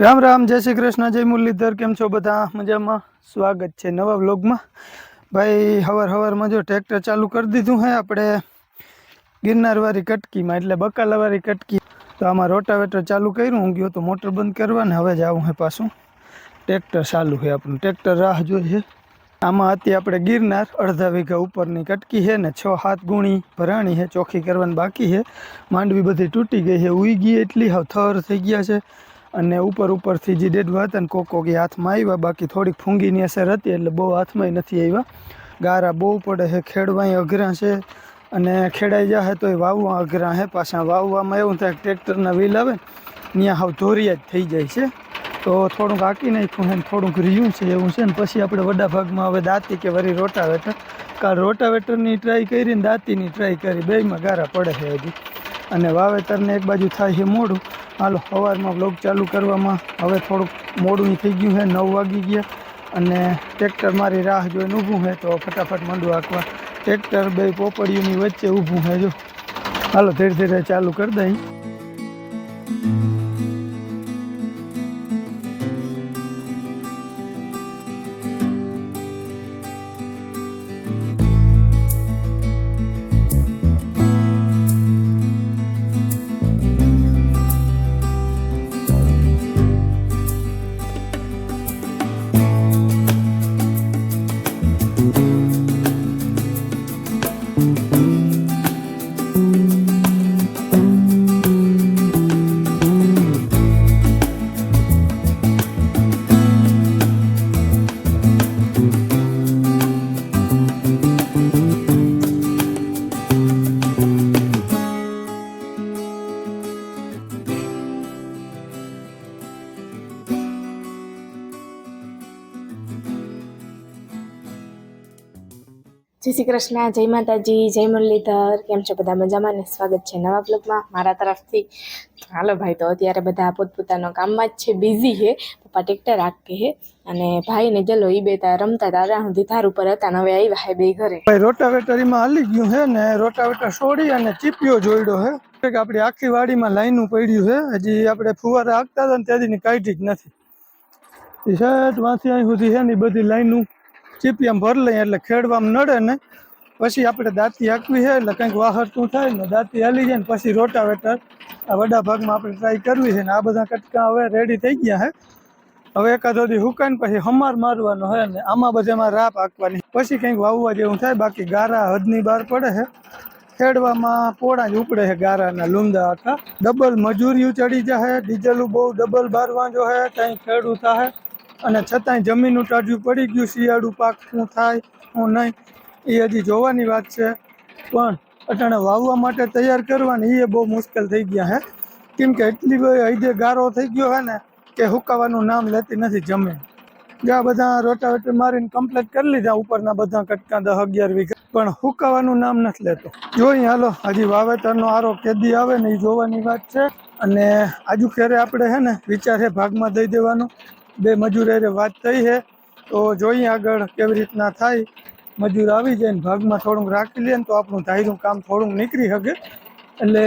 રામ રામ, જય શ્રી કૃષ્ણ, જય મુરલીધર, કેમ છો બધા? મજામાં? સ્વાગત છે નવા વ્લોગમાં. ભાઈ હવાર હવારમાં જો ટ્રેક્ટર ચાલુ કરી દીધું હે આપણે, ગિરનારવાળી કટકીમાં, એટલે બકાલાવાળી કટકી. તો આમાં રોટાવેટર ચાલુ કર્યું, હું ગયો તો મોટર બંધ કરવા ને હવે જ આવું હે પાછું. ટ્રેક્ટર ચાલુ છે આપણું. ટ્રેક્ટર રાહ જોઈ છે આમાં હતી આપણે ગિરનાર, અડધા વીઘા ઉપરની કટકી છે ને છ હાથ ગુણી ભરાણી છે ચોખ્ખી કરવાની બાકી છે માંડવી બધી તૂટી ગઈ છે ઉઈ ગઈ એટલી, હવે થર થઈ ગયા છે. અને ઉપર ઉપરથી જે ડેડવા હતા ને કોક કોક એ હાથમાં આવ્યા, બાકી થોડીક ફૂંગીની અસર હતી એટલે બહુ હાથમાં નથી આવ્યા. ગારા બહુ પડે છે ખેડવાય અઘરા છે અને ખેડાઈ જાય તોય વાવવા અઘરા છે. પાછા વાવવામાં એવું થાય ટ્રેક્ટરના વ્હીલ આવે ત્યાં હાવ ધોરિયા જ થઈ જાય છે. તો થોડુંક આંકી નાખ્યું છે થોડુંક રહ્યું છે એવું છે ને, પછી આપણે વડા ભાગમાં હવે દાંતી કે વરી રોટાવેટર. કાલ રોટાવેટરની ટ્રાય કરી ને દાંતીની ટ્રાય કરી, બેયમાં ગારા પડે છે હજી. અને વાવેતરને એક બાજુ થાય છે મોડું હાલો, સવારમાં બ્લોગ ચાલુ કરવામાં હવે થોડુંક મોડું થઈ ગયું છે, નવ વાગી ગયા અને ટ્રેક્ટર મારી રાહ જોઈને ઊભું છે, તો ફટાફટ મંડું આખવા ટ્રેક્ટર બે પોપડીઓની વચ્ચે ઊભું છે, જો. હાલો, ધીરે ધીરે ચાલુ કરી દઈ જય શ્રી કૃષ્ણ, જય માતાજી, જય મુરલીધર, કેમ છો બધા મજામાં ને? સ્વાગત છે નવા બ્લોગમાં મારા તરફથી. હાલો ભાઈ, તો અત્યારે બધા પોતપોતાના કામમાં જ છે બિઝી છે પપ્પા ટ્રેક્ટર રાખે હે અને ભાઈ ને જલો ઈ બે તા રમતા હતા. ત્યાં સુધી ઉપર હતા નવે આવ્યા હે બે ઘરે. ભાઈ, રોટાવેટરીમાં હાલી ગયું છે ને, રોટાવેટર છોડી અને ચીપિયો જોડ્યો છે કે આપણી આખી વાડીમાં લાઈનું પડ્યું છે હજી આપણે ફુવારા હાંકતા હતા ને ત્યાંથી કાઢી જ નથી. શર્ટ વાંથી અહીં સુધી છે ને બધી લાઈનું ચીપિયામાં ભર લઈએ એટલે ખેડવામાં નડે ને પછી આપણે દાંતી હાંકવી છે એટલે કંઈક વાહરતું થાય ને દાંતી હાલી જાય ને પછી રોટાવેટર આ વડા ભાગમાં આપણે ટ્રાય કરવી છે ને આ બધા કટકા હવે રેડી થઈ ગયા છે. હવે એકાદો દી હુકાય ને પછી હમાર મારવાનો હોય ને આમાં બધામાં રાપ હાંકવાની. પછી કંઈક વાવવા જેવું થાય, બાકી ગારા હદની બહાર પડે છે. ખેડવામાં પોળા જ ઉપડે છે ગારાના લુંદા આખા. ડબલ મજૂરીઓ ચડી જાય, ડીઝલ બહુ ડબલ બારવા જો હે કંઈ ખેડૂતા થાય અને છતાંય જમીનનું ટાઢ્યું પડી ગયું, શિયાળું પાક શું થાય, શું નહીં, એ હજી જોવાની વાત છે. પણ અટાણે વાવવા માટે તૈયાર કરવાની એ બહુ મુશ્કેલ થઈ ગયા હે. કેમ કે એટલી હૈદે ગારો થઈ ગયો છે ને કે હુકાવાનું નામ લેતી નથી જમીન. જ્યાં બધા રોટાવેટર મારીને કમ્પ્લીટ કરી લીધા ઉપરના બધા કટકા દસ અગિયાર વીઘા. પણ હુકાવાનું નામ નથી લેતો. જોઈએ હાલો, હજી વાવેતરનો આરો કેદી આવે ને એ જોવાની વાત છે. અને આજુ ખેરે આપણે છે ને વિચાર છે ભાગમાં દઈ દેવાનો. બે મજૂર વાત થઈ છે. તો જોઈએ આગળ કેવી રીતના થાય. મજૂર આવી જાય ને ભાગમાં થોડુંક રાખી લે ને તો આપણું ધાર્યું કામ થોડુંક નીકળી શકે. એટલે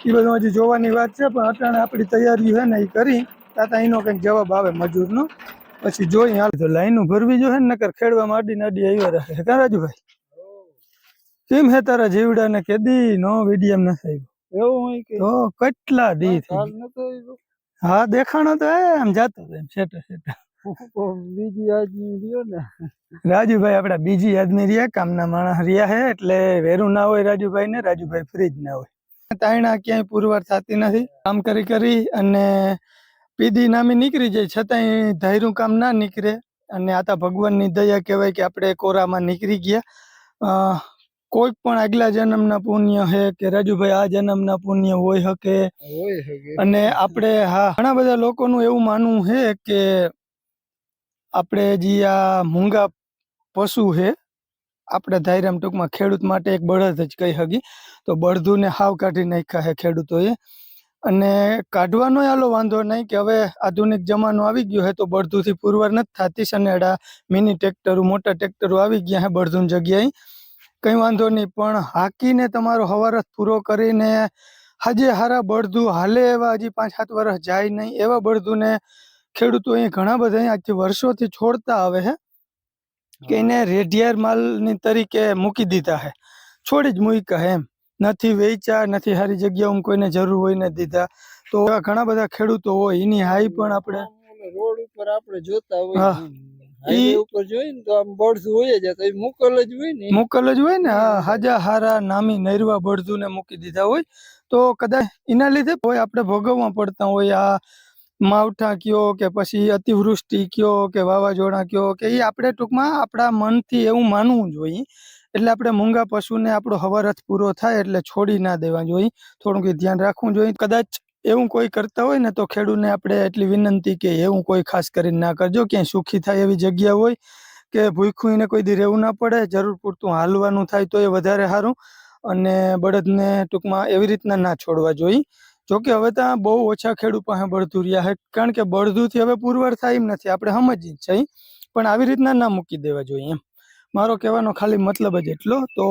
એ બધું હજી જોવાની વાત છે પણ અટાણે આપણી તૈયારી છે ને એ કરી. તાતા એનો કંઈક જવાબ આવે મજૂરનો. પછી જોઈ હાલ. તો લાઈનો ભરવી જોઈએ ને નકર ખેડવામાં અડી નડી આવ્યા રહે. હે રાજુભાઈ? કેમ હે તારા જીવડા ને કેદી? નો વિડીયમ નથી આવ્યો. એવું હોય કે? કેટલા દી થઈ હા દેખાણો તો એ આમ જાતો એમ સેટે સેટે બીજી આજની રહ્યો ને. રાજુભાઈ આપડા બીજી આદમી રહ્યા કામના માણસ રહ્યા હે એટલે વેરું ના હોય રાજુભાઈ ને રાજુભાઈ ફ્રી જ ના હોય. તાયણા ક્યાંય પુરવાર થતી નથી. કામ કરી કરી અને પીધી નામી નીકળી જાય છતાંય ધાર્યું કામ ના નીકળે. અને આ તો ભગવાનની દયા કહેવાય કે આપણે કોરામાં નીકળી ગયા. કોઈક પણ આગલા જન્મના પુણ્ય હે કે રાજુભાઈ આ જન્મના પુણ્ય હોય શકે અને આપણે હા ઘણા બધા લોકોનું એવું માનવું છે કે આપણે જે આ મૂંગા પશુ છે આપણે ધાયરામ ટૂંકમાં ખેડૂત માટે એક બળદ જ કહી હગી. તો બળદુને હાવ કાઢી નાખ્યા હે ખેડૂતોએ. અને કાઢવાનો આલો વાંધો નહીં કે હવે આધુનિક જમાનો આવી ગયો છે તો બળદુથી પુરવાર નથી થતી. સનેડા મિની ટ્રેક્ટરો મોટા ટ્રેક્ટરો આવી ગયા હે બળદુની જગ્યાએ. કંઈ વાંધો નહીં પણ હાકીને તમારો હવારસ પૂરો કરીને હાજે હારા બળદું હાલે એવા હજી પાંચ સાત વર્ષ જાય નહીં એવા બળદુને ખેડૂતો અહીંયા ઘણા બધા આજથી વર્ષોથી છોડતા આવે છે કે એને રેઢિયાર માલની તરીકે મૂકી દીધા છે છોડી જ મૂક્યા એમ. નથી વેચ્યા નથી સારી જગ્યાઓમાં કોઈને જરૂર હોય ને દીધા. તો એવા ઘણા બધા ખેડૂતો હોય એની હાઈ પણ આપણે રોડ ઉપર આપણે જોતા હોય હા. ઉપર જોઈએ ને તો આમ હોય જ તો એ મુકલ જ હોય ને. મુકલ જ હોય ને હા હાજા હારા નામી નૈરવા બળદુને મૂકી દીધા હોય. તો કદાચ એના લીધે હોય આપણે ભોગવવા પડતા હોય આ માવઠા કયો કે પછી અતિવૃષ્ટિ કયો કે વાવાઝોડા કયો કે એ આપણે ટૂંકમાં આપણા મનથી એવું માનવું જોઈએ એટલે આપણે મૂંગા પશુને આપણો હવારથ પૂરો થાય એટલે છોડી ના દેવા જોઈએ. થોડુંક ધ્યાન રાખવું જોઈએ. કદાચ એવું કોઈ કરતા હોય ને તો ખેડૂતને આપણે એટલી વિનંતી કે એવું કોઈ ખાસ કરીને ના કરજો. ક્યાંય સુખી થાય એવી જગ્યા હોય કે ભૂખ્યું એને કોઈ દી રહેવું ના પડે, જરૂર પૂરતું હાલવાનું થાય તો એ વધારે સારું. અને બળદને ટૂંકમાં એવી રીતના ના છોડવા જોઈએ. જોકે હવે ત્યાં બહુ ઓછા ખેડૂત પાસે બળદું રહ્યા છે. કારણ કે બળદુથી હવે પુરવાર થાય એમ નથી. આપણે સમજી જ છીએ. પણ આવી રીતના ના મૂકી દેવા જોઈએ એમ. મારો કહેવાનો ખાલી મતલબ જ એટલો. તો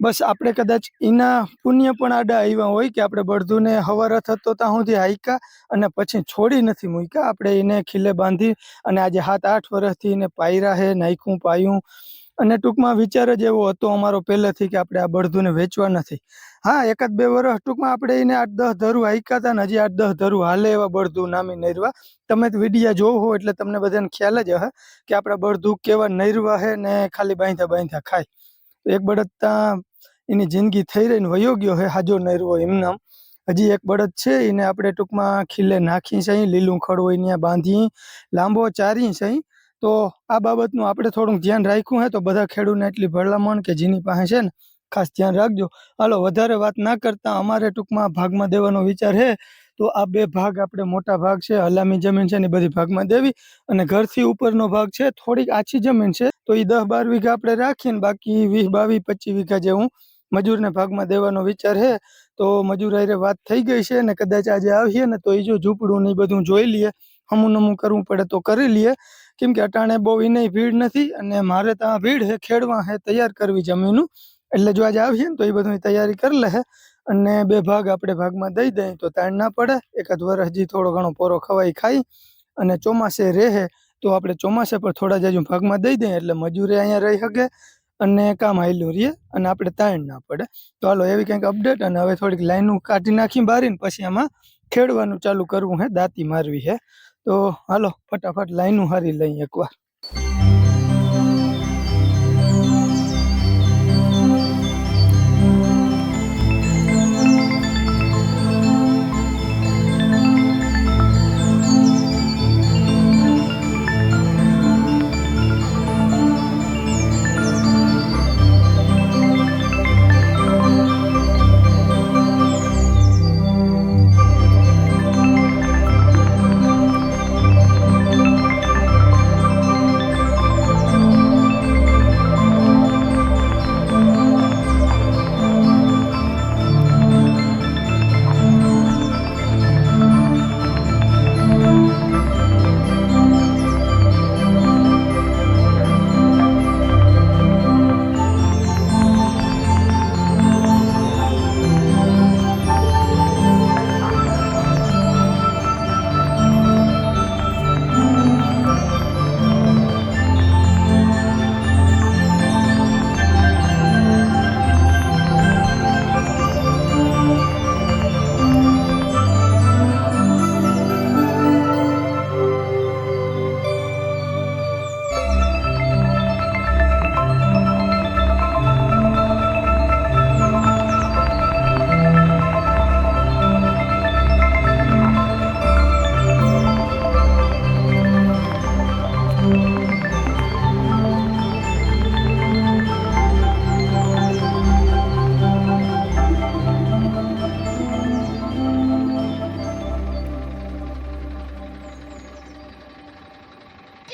બસ આપણે કદાચ એના પુણ્ય પણ આડા આવ્યા હોય કે આપણે બળદુને હવારથ હતો ત્યાં સુધી હાઈકા અને પછી છોડી નથી મૂક્યા. આપણે એને ખીલે બાંધી અને આજે સાત આઠ વર્ષથી એને પાયરા હે નાખ્યું પાયું. અને ટૂંકમાં વિચાર જ એવો હતો અમારો પહેલેથી કે આપણે આ બળદુને વેચવા નથી. હા, એકાદ બે વર્ષ ટૂંકમાં આપણે એને આઠ દસ ધરું હાઈકા હતા ને હજી આઠ દસ ધરું હાલે એવા બળદુ નામી નૈરવા. તમે વિડીયા જોવો હો એટલે તમને બધાને ખ્યાલ જ હશે કે આપણા બળદુ કેવા નૈરવા હે ને ખાલી બાંધ્યા બાંધ્યા ખાય. એક બળદ ત્યાં એની જિંદગી થઈ રહીને વયો ગયો હે હાજો નરવો એમનામ હજી એક બળદ છે, એને આપણે ટૂંકમાં ખીલે નાખી સહી, લીલું ખડ હોય બાંધી, લાંબો ચારી સહી. તો આ બાબતનું આપણે થોડુંક ધ્યાન રાખ્યું હે, તો બધા ખેડૂતને એટલી ભલામણ કે જેની પાસે છે ને ખાસ ધ્યાન રાખજો. હાલો, વધારે વાત ના કરતા અમારે ટૂંકમાં ભાગમાં દેવાનો વિચાર છે તો આ બે ભાગ આપણે મોટા ભાગ છે, હલામી જમીન છે ને બધી ભાગમાં દેવી અને ઘરથી ઉપરનો ભાગ છે, થોડીક આછી જમીન છે. તો એ દસ બાર વીઘા આપણે રાખીને બાકી વીસ, બાવીસ, પચીસ વીઘા જે હું મજૂરને ભાગમાં દેવાનો વિચાર છે, તો મજૂર હારે વાત થઈ ગઈ છે ને કદાચ આજે આવીએ ને તો એ જો ઝૂંપડું ને બધું જોઈ લઈએ હમું નમું કરવું પડે તો કરી લઈએ. કેમ કે અટાણે બહુ એને ભીડ નથી અને મારે ત્યાં ભીડ છે, ખેડવા છે, તૈયાર કરવી જમીનું. એટલે જો આજે આવીએ ને તો એ બધું તૈયારી કરી લે અને બે ભાગ આપણે ભાગમાં દઈ દઈએ તો તાણ ના પડે. એકાદ વર્ષ હજી થોડો ઘણો પોરો ખવાઈ ખાઈ અને ચોમાસે રહે તો આપણે ચોમાસે પર થોડા જ હજુ ભાગમાં દઈ દઈએ એટલે મજૂરે અહીંયા રહી શકે અને કામ હાલ્યું રહીએ અને આપણે તાણ ના પડે. તો હાલો એવી કંઈક અપડેટ અને હવે થોડીક લાઈનું કાઢી નાખી બારીને પછી આમાં ખેડવાનું ચાલુ કરવું હે, દાંતી મારવી હે. તો હાલો ફટાફટ લાઈનું હારી લઈએ એકવાર.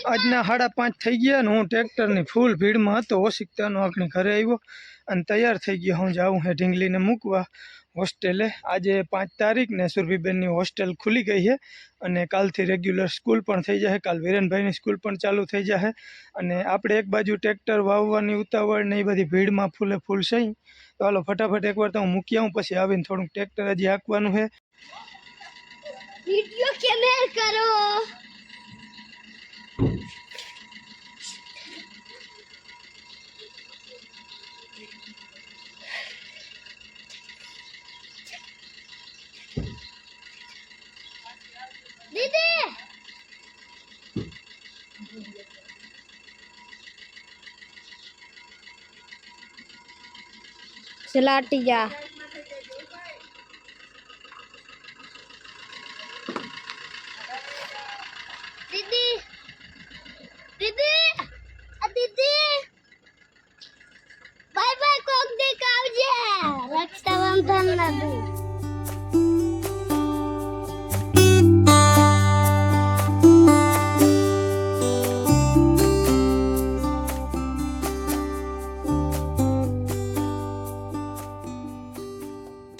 આજના સાડા પાંચ થઈ ગયા ને હું ટ્રેક્ટરની ફૂલ ભીડમાં હતો. ઓશિકતાનો આંકણી ઘરે આવ્યો અને તૈયાર થઈ ગયો. હું જાઉં હે ઢીંગલીને મૂકવા હોસ્ટેલે. આજે પાંચ તારીખને સુરભીબેનની હોસ્ટેલ ખુલી ગઈ છે અને કાલથી રેગ્યુલર સ્કૂલ પણ થઈ જશે. કાલ વિરેનભાઈની સ્કૂલ પણ ચાલુ થઈ જશે અને આપણે એક બાજુ ટ્રેક્ટર વાવવાની ઉતાવળ ને એ બધી ભીડમાં ફૂલે ફૂલ છે. તો હાલો ફટાફટ એકવાર તો હું મૂકી આવું, પછી આવીને થોડુંક ટ્રેક્ટર હજી હાંકવાનું છે. વીડિયો કેમેર કરો. सलाटिया રક્ષાબંધન ના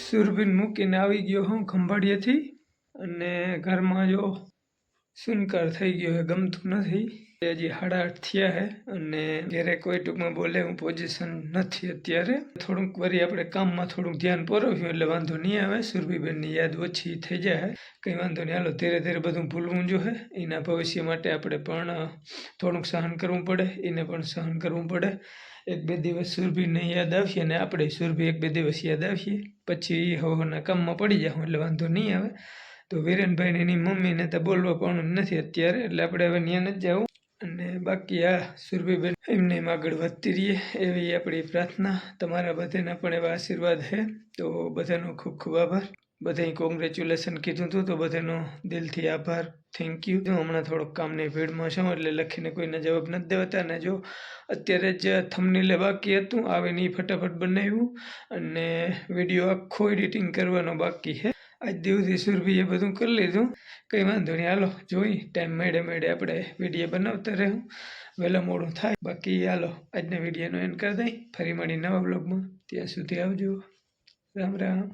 સુરબીન મૂકીને આવી ગયો હું ખંભાળીએથી અને ઘરમાં જો સુનકાર થઈ ગયો છે ગમતું નથી. હજી સાડા થયા છે અને જ્યારે કોઈ ટૂંકમાં બોલે, હું પોઝિશન નથી અત્યારે. થોડુંક વરી આપણે કામમાં થોડુંક ધ્યાન પરોવ્યું એટલે વાંધો નહીં આવે. સુરભીબેનની યાદ ઓછી થઈ જાય કંઈ વાંધો નહીં. હાલો, ધીરે ધીરે બધું ભૂલવું જોઈએ એના ભવિષ્ય માટે આપણે પણ થોડુંક સહન કરવું પડે. એને પણ સહન કરવું પડે. એક બે દિવસ સુરભીને યાદ આવશે અને આપણે સુરભી એક બે દિવસ યાદ આવીએ. પછી હવાના કામમાં પડી જાઉં એટલે વાંધો નહીં આવે. તો વિરેનભાઈને એની મમ્મીને તો બોલવા પણ નથી અત્યારે, એટલે આપણે હવે ત્યાં નથી જવું. અને બાકી આ સુરભીબેન, એમને એમ આગળ વધતી રહીએ, એવી આપણી પ્રાર્થના. તમારા બધાના પણ એવા આશીર્વાદ છે. તો બધાનો ખૂબ ખૂબ આભાર. બધાએ કોંગ્રેચ્યુલેશન કીધું હતું, તો બધાનો દિલથી આભાર. થેન્ક યુ હું હમણાં થોડોક કામની ભીડમાં છું, એટલે લખીને કોઈને જવાબ નથી દેવાતા. અને જો અત્યારે જ થમનીલે બાકી હતું, આવીને ફટાફટ બનાવ્યું. અને વીડિયો આખો એડિટિંગ કરવાનો બાકી છે. આજ દિવસથી સુરભીએ બધું કરી લીધું. કંઈ વાંધો નહીં. હાલો, જોઈ ટાઈમ મેળે મેળે આપણે વીડિયો બનાવતા રહેવું વહેલા મોડું થાય. બાકી હાલો, આજના વિડીયોનો એન્ડ કરી દઈ. ફરી મળી નવા બ્લોગમાં ત્યાં સુધી આવજો. રામ રામ.